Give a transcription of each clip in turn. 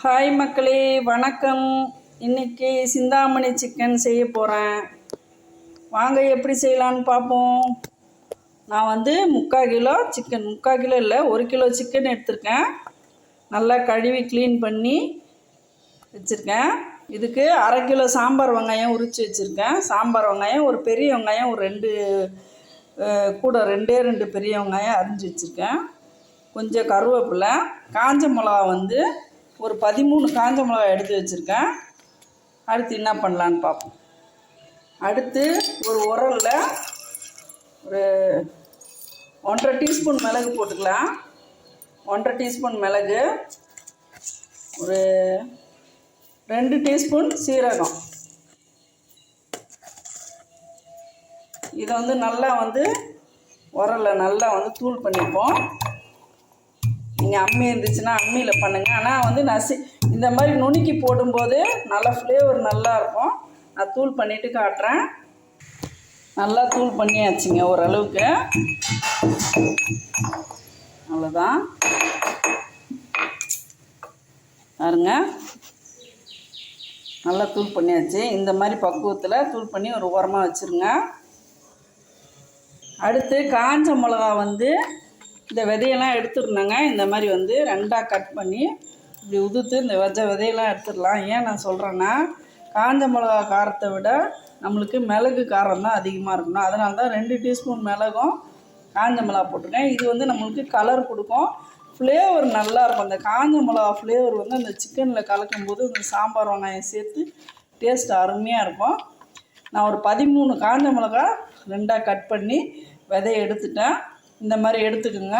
Hi மக்களே வணக்கம். இன்னைக்கு சிந்தாமணி சிக்கன் செய்ய போகிறேன் வாங்க எப்படி செய்யலான்னு பார்ப்போம். நான் வந்து முக்கால் கிலோ சிக்கன் முக்கால் கிலோ இல்லை ஒரு கிலோ சிக்கன் எடுத்திருக்கேன். நல்லா கழுவி க்ளீன் பண்ணி வச்சுருக்கேன். இதுக்கு அரை கிலோ சாம்பார் வெங்காயம் உரித்து வச்சுருக்கேன். சாம்பார் வெங்காயம் ஒரு பெரிய வெங்காயம் ஒரு ரெண்டு கூட ரெண்டே ரெண்டு பெரிய வெங்காயம் அரிஞ்சு வச்சுருக்கேன். கொஞ்சம் கருவேப்பிலை காஞ்ச மிளகா வந்து ஒரு பதிமூணு காஞ்ச மிளகா எடுத்து வச்சுருக்கேன். அடுத்து என்ன பண்ணலான்னு பார்ப்போம். அடுத்து ஒரு உரலில் ஒரு ஒன்றரை டீஸ்பூன் மிளகு போட்டுக்கலாம். ஒன்றரை டீஸ்பூன் மிளகு ஒரு ரெண்டு டீஸ்பூன் சீரகம். இதை வந்து நல்லா வந்து உரலில் நல்லா வந்து தூள் பண்ணிப்போம். நீங்கள் அம்மி இருந்துச்சுன்னா அம்மியில் பண்ணுங்கள் ஆனால் வந்து நசி இந்த மாதிரி நுணுக்கி போடும்போது நல்லா ஃப்ளேவர் நல்லா இருக்கும். நான் தூள் பண்ணிவிட்டு காட்டுறேன். நல்லா தூள் பண்ணியாச்சுங்க ஓரளவுக்கு. அவ்வளோதான் பாருங்க. நல்லா தூள் பண்ணியாச்சு. இந்த மாதிரி பக்குவத்தில் தூள் பண்ணி ஒரு உரமாக வச்சுருங்க. அடுத்து காஞ்ச மிளகா வந்து இந்த விதையெல்லாம் எடுத்துருந்தாங்க இந்த மாதிரி வந்து ரெண்டாக கட் பண்ணி இப்படி உதுத்து இந்த வெஜ விதையெல்லாம் எடுத்துடலாம். ஏன் நான் சொல்கிறேன்னா காஞ்ச மிளகா காரத்தை விட நம்மளுக்கு மிளகு காரம் தான் அதிகமாக இருக்கணும். அதனால தான் ரெண்டு டீஸ்பூன் மிளகும் காஞ்ச மிளகா போட்டிருக்கேன். இது வந்து நம்மளுக்கு கலர் கொடுக்கும். ஃப்ளேவர் நல்லாயிருக்கும் அந்த காஞ்ச மிளகா ஃப்ளேவர் வந்து அந்த சிக்கனில் கலக்கும்போது இந்த சாம்பார் வெங்காயம் சேர்த்து டேஸ்ட் அருமையாக இருக்கும். நான் ஒரு பதிமூணு காஞ்ச மிளகா ரெண்டாக கட் பண்ணி விதைய எடுத்துட்டேன். இந்த மாதிரி எடுத்துக்கோங்க.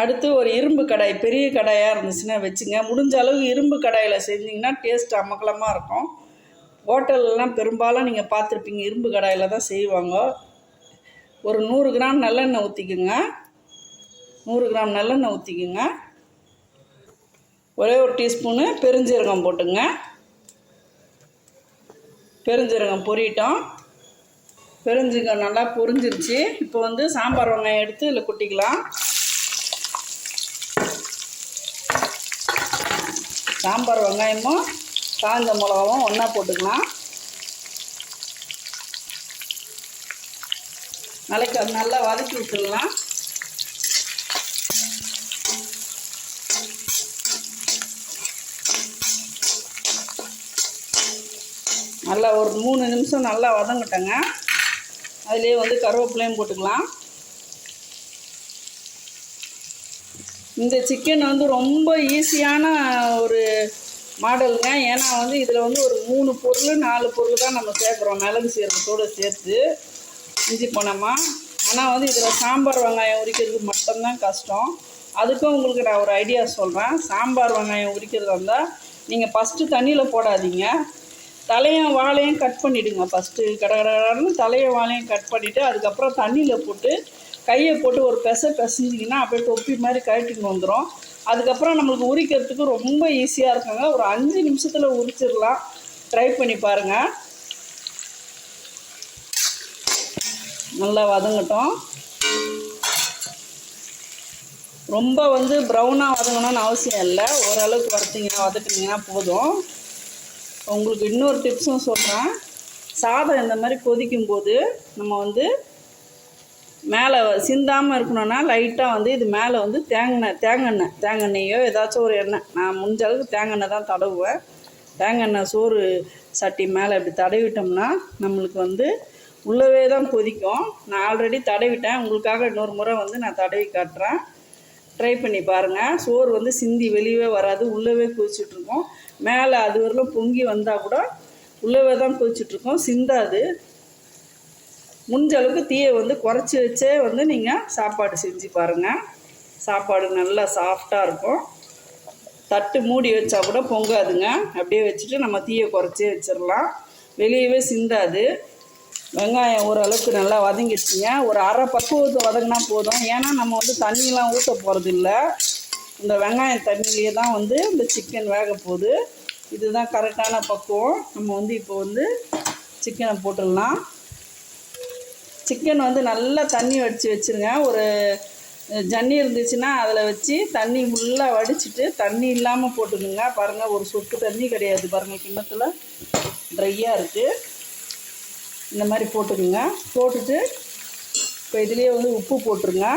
அடுத்து ஒரு இரும்பு கடாய் பெரிய கடாயாக இருந்துச்சுன்னா வச்சுங்க. முடிஞ்ச அளவு இரும்பு கடாயில் செஞ்சிங்கன்னா டேஸ்ட் அமக்கலமாக இருக்கும். ஹோட்டல்லாம் பெரும்பாலும் நீங்கள் பார்த்துருப்பீங்க இரும்பு கடாயில் தான் செய்வாங்க. ஒரு நூறு கிராம் நல்லெண்ணெய் ஊற்றிக்குங்க நூறு கிராம் நல்லெண்ணெய் ஊற்றிக்குங்க ஒரே ஒரு டீஸ்பூனு பெருஞ்சீரகம் போட்டுங்க. பெருஞ்சீரகம் பொரியிட்டோம் பெருஞ்சீரகம் நல்லா பொரிஞ்சிருச்சு. இப்போ வந்து சாம்பார் வெங்காயம் எடுத்து இதில் கொட்டிக்கலாம். சாம்பார் வெங்காயமும் காஞ்ச மிளகாவும் ஒன்றா போட்டுக்கலாம். நாளைக்கு அது நல்லா வதக்கி விட்டுடலாம். நல்லா ஒரு மூணு நிமிஷம் நல்லா வதங்கிட்டேங்க. அதுலேயே வந்து கருவேப்பிலையும் போட்டுக்கலாம். இந்த சிக்கன் வந்து ரொம்ப ஈஸியான ஒரு மாடலுங்க. ஏன்னா வந்து இதில் வந்து ஒரு மூணு பொருள் நாலு பொருள் தான் நம்ம சேர்க்குறோம். மிளகு சீரகத்தோடு சேர்த்து இஞ்சி போனோமா ஆனால் வந்து இதில் சாம்பார் வெங்காயம் உரிக்கிறது மட்டும்தான் கஷ்டம். அதுக்கும் உங்களுக்கு நான் ஒரு ஐடியா சொல்கிறேன் சாம்பார் வெங்காயம் உரிக்கிறதா இருந்தால் நீங்கள் ஃபஸ்ட்டு தண்ணியில் போடாதீங்க. தலையும் வாழையும் கட் பண்ணிவிடுங்க ஃபஸ்ட்டு கடகடன்னு தலையும் வாழையும் கட் பண்ணிவிட்டு அதுக்கப்புறம் தண்ணியில் போட்டு கையை போட்டு ஒரு பெச பெசஞ்சிங்கன்னா அப்படியே தொப்பி மாதிரி கழட்டின்னு வந்துடும் அதுக்கப்புறம் நம்மளுக்கு உரிக்கிறதுக்கு ரொம்ப ஈஸியாக இருக்குங்க. ஒரு அஞ்சு நிமிஷத்தில் உரிச்சிடலாம். ட்ரை பண்ணி பாருங்கள் நல்லா வதங்கட்டும். ரொம்ப வந்து ப்ரௌனாக வதங்கணும்னு அவசியம் இல்லை. ஓரளவுக்கு வறுத்திங்கன்னா வதக்குனீங்கன்னா போதும். உங்களுக்கு இன்னொரு டிப்ஸும் சொல்கிறேன் சாதம் இந்த மாதிரி கொதிக்கும் போது நம்ம வந்து மேலே சிந்தாமல் இருக்கணும்னா லைட்டாக வந்து இது மேலே வந்து தேங்காய் தேங்காய் தேங்காய்யோ ஏதாச்சும் ஒரு எண்ணெய். நான் முடிஞ்ச அளவுக்கு தேங்காய் தான் தடவுவேன். தேங்காய் சோறு சட்டி மேலே இப்படி தடவிட்டோம்னா நம்மளுக்கு வந்து உள்ளவே தான் கொதிக்கும். நான் ஆல்ரெடி தடவிட்டேன். உங்களுக்காக இன்னொரு முறை வந்து நான் தடவி காட்டுறேன். ட்ரை பண்ணி பாருங்கள் சோறு வந்து சிந்தி வெளியவே வராது. உள்ளவே கொதிச்சிட்ருக்கோம். மேலே அது வரலும் பொங்கி வந்தால் கூட உள்ளவே தான் கொதிச்சிட்ருக்கோம். சிந்தாது. முடிஞ்ச அளவுக்கு தீயை வந்து குறைச்சி வச்சே வந்து நீங்கள் சாப்பாடு செஞ்சு பாருங்கள் சாப்பாடு நல்லா சாஃப்டாக இருக்கும். தட்டு மூடி வச்சா கூட பொங்காதுங்க. அப்படியே வச்சுட்டு நம்ம தீயை குறைச்சே வச்சிடலாம். வெளியவே சிந்தாது. வெங்காயம் ஓரளவுக்கு நல்லா வதங்கிடுச்சுங்க. ஒரு அரை பக்குவத்தை வதங்கினா போதும். ஏன்னா நம்ம வந்து தண்ணியெலாம் ஊற்ற போகிறது இல்லை இந்த வெங்காயம் தண்ணியிலே தான் வந்து இந்த சிக்கன் வேக போகுது. இதுதான் கரெக்டான பக்குவம். நம்ம வந்து இப்போ வந்து சிக்கனை போட்டுடலாம். சிக்கன் வந்து நல்லா தண்ணி வடித்து வச்சுருங்க. ஒரு ஜன்னி இருந்துச்சுன்னா அதில் வச்சு தண்ணி ஃபுல்லாக வடிச்சிட்டு தண்ணி இல்லாமல் போட்டுக்கோங்க. பாருங்கள் ஒரு சொட்டு தண்ணி கிடையாது. பாருங்கள் கிண்ணத்தில் ட்ரையாக இருக்குது இந்த மாதிரி போட்டுக்கோங்க. போட்டுட்டு இப்போ இதுலேயே வந்து உப்பு போட்டுருங்க.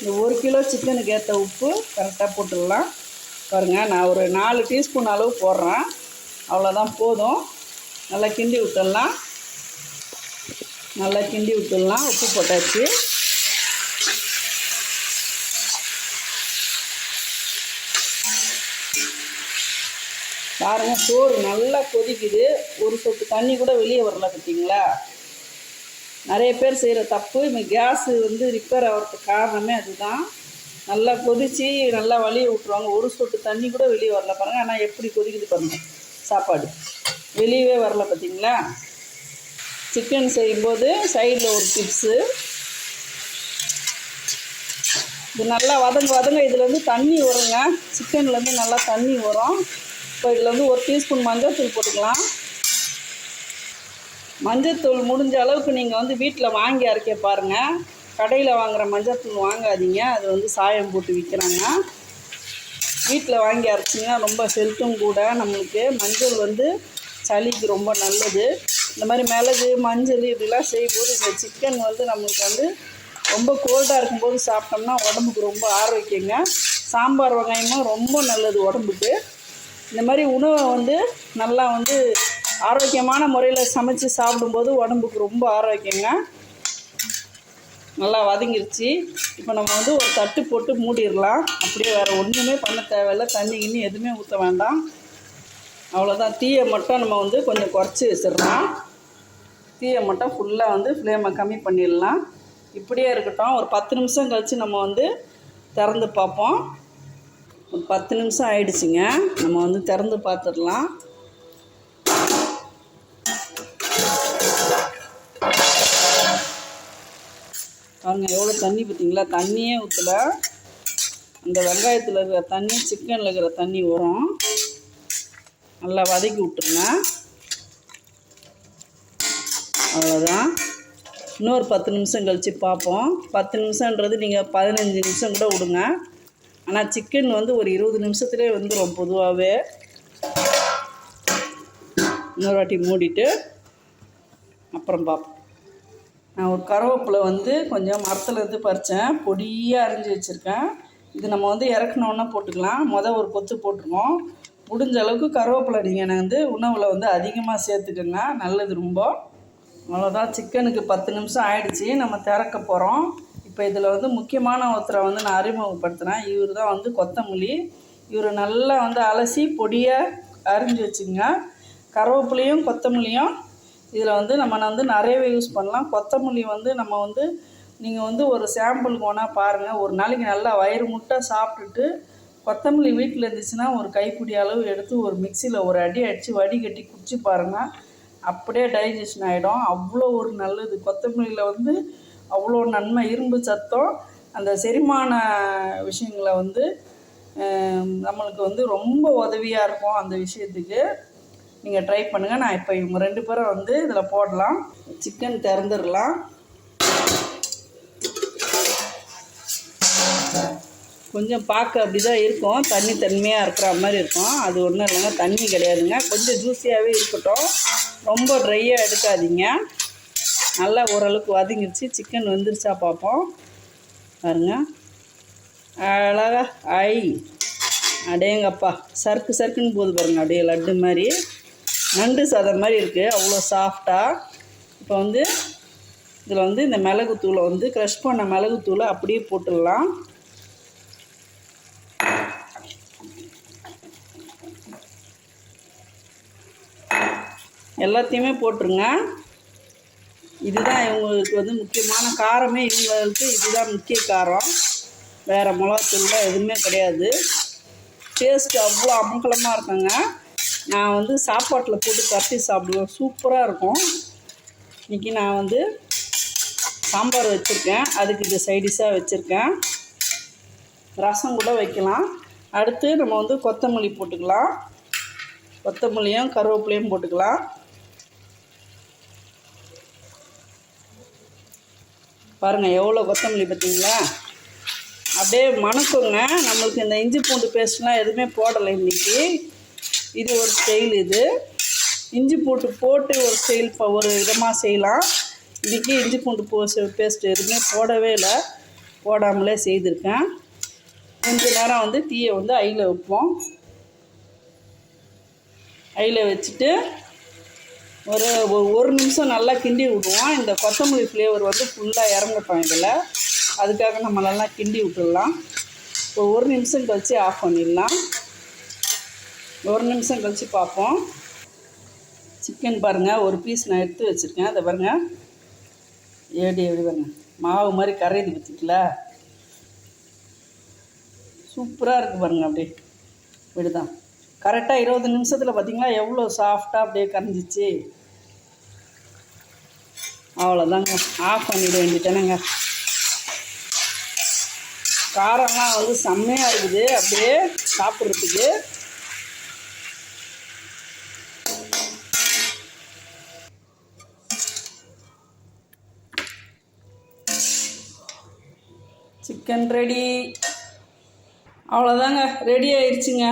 இந்த ஒரு கிலோ சிக்கனுக்கு ஏற்ற உப்பு கரெக்டாக போட்டுடலாம். பாருங்கள் நான் ஒரு நாலு டீஸ்பூன் அளவு போடுறேன். அவ்வளோதான் போதும். நல்லா கிண்டி விட்டுடலாம். நல்லா கிண்டி விட்டுடலாம். உப்பு போட்டாச்சு. பாருங்க சோறு நல்லா கொதிக்குது. ஒரு சொட்டு தண்ணி கூட வெளியே வரல பார்த்தீங்களா நிறைய பேர் செய்கிற தப்பு. இந்த கேஸு வந்து ரிப்பேர் ஆகிறதுக்கு காரணமே அதுதான். நல்லா கொதித்து நல்லா வலிய விட்ருவாங்க ஒரு சொட்டு தண்ணி கூட வெளியே வரல பாருங்கள் ஆனால் எப்படி கொதிக்குது பாருங்க சாப்பாடு. வெளியவே வரல பார்த்தீங்களா சிக்கன் செய்யும்போது சைடில் ஒரு டிப்ஸு இது நல்லா வதங்க வதங்க. இதுலேருந்து தண்ணி வருங்க. சிக்கன்லேருந்து நல்லா தண்ணி வரும். இப்போ இதில் வந்து ஒரு டீஸ்பூன் மஞ்சள் தூள் போட்டுக்கலாம். மஞ்சத்தூள் முடிஞ்ச அளவுக்கு நீங்கள் வந்து வீட்டில் வாங்கி அரைக்க பாருங்கள் கடையில் வாங்குகிற மஞ்சத்தூள் வாங்காதீங்க. அது வந்து சாயம் போட்டு விற்கிறாங்க வீட்டில் வாங்கி அரைச்சிங்கன்னா ரொம்ப ஹெல்த்தும் கூட. நம்மளுக்கு மஞ்சள் வந்து சளிக்கு ரொம்ப நல்லது. இந்த மாதிரி மிளகு மஞ்சள் இப்படிலாம் செய்யும்போது இந்த சிக்கன் வந்து நம்மளுக்கு வந்து ரொம்ப கோல்டாக இருக்கும்போது சாப்பிட்டோம்னா உடம்புக்கு ரொம்ப ஆரோக்கியங்க. சாம்பார் வெங்காயமும் ரொம்ப நல்லது உடம்புக்கு. இந்த மாதிரி உணவை வந்து நல்லா வந்து ஆரோக்கியமான முறையில் சமைச்சு சாப்பிடும்போது உடம்புக்கு ரொம்ப ஆரோக்கியங்க. நல்லா வதங்கிருச்சு. இப்போ நம்ம வந்து ஒரு தட்டு போட்டு மூடிடலாம். அப்படியே வேறு ஒன்றுமே பண்ண தேவையில்ல. தண்ணி கிண்ணி எதுவுமே ஊற்ற வேண்டாம். அவ்வளோதான் தீயை மட்டும் நம்ம வந்து கொஞ்சம் குறைச்சி வச்சிடலாம். தீயை மட்டும் ஃபுல்லாக வந்து ஃப்ளேமை கம்மி பண்ணிடலாம். இப்படியே இருக்கட்டும். ஒரு பத்து நிமிஷம் கழித்து நம்ம வந்து திறந்து பார்ப்போம். பத்து நிமிஷம் ஆயிடுச்சுங்க. நம்ம வந்து திறந்து பார்த்துடலாம். பாருங்க எவ்வளோ தண்ணி பார்த்தீங்களா? தண்ணியே ஊற்றல அந்த வெங்காயத்தில் இருக்கிற தண்ணி சிக்கனில் இருக்கிற தண்ணி வரும். நல்லா வதக்கி விட்டுருங்க. அவ்வளோதான் இன்னொரு பத்து நிமிஷம் கழித்து பார்ப்போம். பத்து நிமிஷன்றது நீங்கள் பதினஞ்சு நிமிஷம் கூட விடுங்க. ஆனால் சிக்கன் வந்து ஒரு இருபது நிமிஷத்துலேயே வந்துடும் பொதுவாகவே இன்னொரு வாட்டி மூடிட்டு அப்புறம் பார்ப்போம் நான் ஒரு கருவேப்பிலை வந்து கொஞ்சம் மரத்துலேருந்து பறித்தேன் பொடியாக அரிஞ்சு வச்சுருக்கேன். இது நம்ம வந்து இறக்குனோன்னா போட்டுக்கலாம். மொதல் ஒரு கொத்து போட்டுருவோம். முடிஞ்ச அளவுக்கு கருவேப்பிலை நீங்கள் வந்து உணவில் வந்து அதிகமாக சேர்த்துக்கோங்க. நல்லது ரொம்ப. அவ்வளோதான் சிக்கனுக்கு பத்து நிமிஷம் ஆயிடுச்சு. நம்ம திறக்க போகிறோம் இப்போ இதில் வந்து முக்கியமான ஒருத்தரை வந்து நான் அறிமுகப்படுத்துகிறேன் இவர் தான் வந்து கொத்தமல்லி. இவர் நல்லா வந்து அலசி பொடியாக அரிஞ்சு வச்சுங்க கருவேப்பிலையும் கொத்தமல்லியும் இதில் வந்து நம்ம வந்து நிறையவே யூஸ் பண்ணலாம். கொத்தமல்லி வந்து நம்ம வந்து நீங்கள் வந்து ஒரு சாம்பிளுக்கு வேணால் பாருங்கள் ஒரு நாளைக்கு நல்லா வயிறு முட்டை சாப்பிட்டுட்டு கொத்தமல்லி வீட்டில் இருந்துச்சுன்னா ஒரு கைப்பிடி அளவு எடுத்து ஒரு மிக்சியில் ஒரு அடி அடித்து வடிகட்டி குடிச்சு பாருங்கள் அப்படியே டைஜஷன் ஆகிடும் அவ்வளோ ஒரு நல்லது. கொத்தமல்லியில் வந்து அவ்வளோ நன்மை இரும்பு சத்தம் அந்த செரிமான விஷயங்களை வந்து நம்மளுக்கு வந்து ரொம்ப உதவியாக இருக்கும் அந்த விஷயத்துக்கு. நீங்கள் ட்ரை பண்ணுங்கள் நான் இப்போ இவங்க ரெண்டு பேரும் வந்து இதில் போடலாம். சிக்கன் திறந்துடலாம். கொஞ்சம் பார்க்க அப்படி தான் இருக்கும். தண்ணி தன்மையாக இருக்கிற மாதிரி இருக்கும். அது ஒன்றும் இல்லைங்க. தண்ணி கிடையாதுங்க. கொஞ்சம் ஜூஸியாகவே இருக்கட்டும். ரொம்ப ட்ரையாக எடுக்காதீங்க. நல்லா ஓரளவுக்கு வதங்கிடுச்சு. சிக்கன் வந்துருச்சா பார்ப்போம். பாருங்க. அழகா. ஐ. அடேங்கப்பா. சறுக்கு சறுக்குன்னு போகுது பாருங்க. அப்படியே லட்டு மாதிரி. நண்டு சாதம் மாதிரி இருக்குது அவ்வளோ சாஃப்டாக இப்போ வந்து இதில் வந்து இந்த மிளகுத்தூளை வந்து க்ரஷ் பண்ண மிளகுத்தூளை அப்படியே போட்டுடலாம். எல்லாத்தையுமே போட்டுருங்க. இதுதான் இவங்களுக்கு வந்து முக்கியமான காரமே. இவங்களுக்கு இதுதான் முக்கிய காரம். வேறு மிளகாத்தூள்லாம் எதுவுமே கிடையாது. டேஸ்ட் அவ்வளோ அமங்கலமாக இருக்குங்க. நான் வந்து சாப்பாட்டில் போட்டு கட்டி சாப்பிடுவேன். சூப்பராக இருக்கும். இன்றைக்கி நான் வந்து சாம்பார் வச்சுருக்கேன். அதுக்கு இது சைடிஷாக வச்சுருக்கேன். ரசம் கூட வைக்கலாம். அடுத்து நம்ம வந்து கொத்தமல்லி போட்டுக்கலாம். கொத்தமல்லியும் கருவேப்பிலையும் போட்டுக்கலாம். பாருங்கள் எவ்வளோ கொத்தமல்லி பார்த்தீங்களா? அப்படியே மணக்குங்க. நம்மளுக்கு இந்த இஞ்சி பூண்டு பேஸ்ட்லாம் எதுவுமே போடலை இன்றைக்கி இது ஒரு ஸ்டைல் இது. இஞ்சி பூண்டு போட்டு ஒரு ஸ்டைல் இப்போ ஒரு விதமாக செய்யலாம். இன்றைக்கி இஞ்சி பூண்டு போ பேஸ்ட் எதுவுமே போடவே இல்லை. போடாமலே செய்திருக்கேன். கொஞ்ச நேரம் வந்து தீயை வந்து ஐயில் வைப்போம். ஐயில் வச்சுட்டு ஒரு ஒரு நிமிஷம் நல்லா கிண்டி விடுவோம் இந்த கொத்தமல்லி ஃப்ளேவர் வந்து ஃபுல்லாக இறங்கட்டும் இதில். அதுக்காக நம்ம நல்லா கிண்டி விட்டுடலாம். இப்போ ஒரு நிமிஷம் கழித்து ஆஃப் பண்ணிடலாம். ஒரு நிமிஷம் கழித்து பார்ப்போம். சிக்கன் பாருங்கள் ஒரு பீஸ் நான் எடுத்து வச்சுருக்கேன். அதை பாருங்கள் ஏடி எப்படி பாருங்க. மாவு மாதிரி கரையுது பற்றிக்கல சூப்பராக இருக்குது பாருங்கள் அப்படியே. இப்படிதான். கரெக்டாக இருபது நிமிஷத்தில் பார்த்தீங்கன்னா எவ்வளோ சாஃப்டாக அப்படியே கரைஞ்சிச்சு. அவ்வளோதாங்க ஆஃப் பண்ணிட வேண்டிட்டேனுங்க காரம்லாம் வந்து செம்மையாக இருக்குது. அப்படியே சாப்பிட்றதுக்கு. சிக்கன் ரெடி அவ்வளோதாங்க ரெடி ஆயிடுச்சுங்க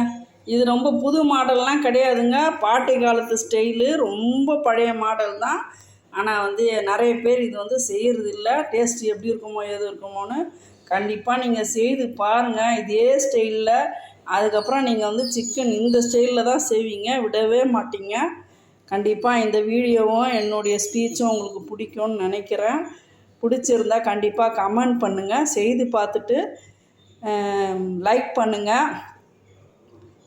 இது ரொம்ப புது மாடல்லாம் கிடையாதுங்க. பாட்டி காலத்து ஸ்டைலு ரொம்ப பழைய மாடல் தான். ஆனால் வந்து நிறைய பேர் இது வந்து செய்கிறது இல்லை டேஸ்ட் எப்படி இருக்குமோ எது இருக்குமோன்னு கண்டிப்பாக நீங்கள் செய்து பாருங்கள் இதே ஸ்டைலில். அதுக்கப்புறம் நீங்கள் வந்து சிக்கன் இந்த ஸ்டைலில் தான் செய்வீங்க. விடவே மாட்டீங்க. கண்டிப்பாக இந்த வீடியோவும் என்னுடைய ஸ்பீச்சும் உங்களுக்கு பிடிக்கும்னு நினைக்கிறேன். பிடிச்சிருந்தா கண்டிப்பாக கமெண்ட் பண்ணுங்கள் செய்து பார்த்துட்டு லைக் பண்ணுங்கள்